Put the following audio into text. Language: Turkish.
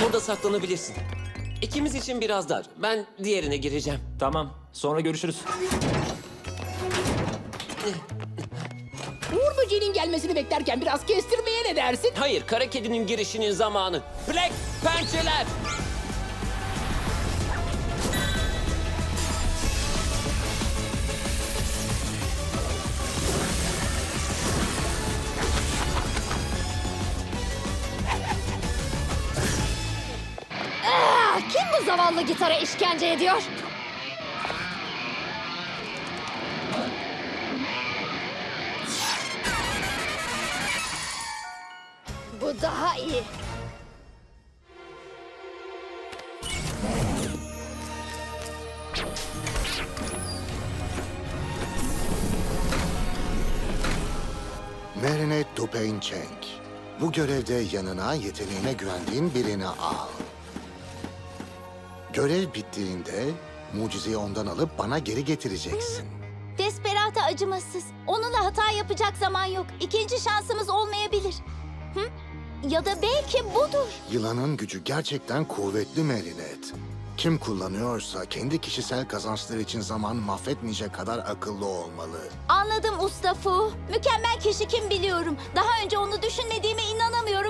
Burada saklanabilirsin. İkimiz için biraz dar. Ben diğerine gireceğim. Tamam. Sonra görüşürüz. Uğur böceğinin gelmesini beklerken biraz kestirmeye ne dersin? Hayır, kara kedinin girişinin zamanı. Black pençeler! Zavallı gitara işkence ediyor? Bu daha iyi. Marinette Dupain Cheng. Bu görevde yanına yeteneğine güvendiğin birini al. Görev bittiğinde mucizeyi ondan alıp bana geri getireceksin. Desperata acımasız. Onunla hata yapacak zaman yok. İkinci şansımız olmayabilir. Hı? Ya da belki budur. Yılanın gücü gerçekten kuvvetli Marinette. Kim kullanıyorsa kendi kişisel kazançları için zaman mahvetmeyecek kadar akıllı olmalı. Anladım Usta Fu. Mükemmel kişi kim biliyorum. Daha önce onu düşünmediğime inanamıyorum.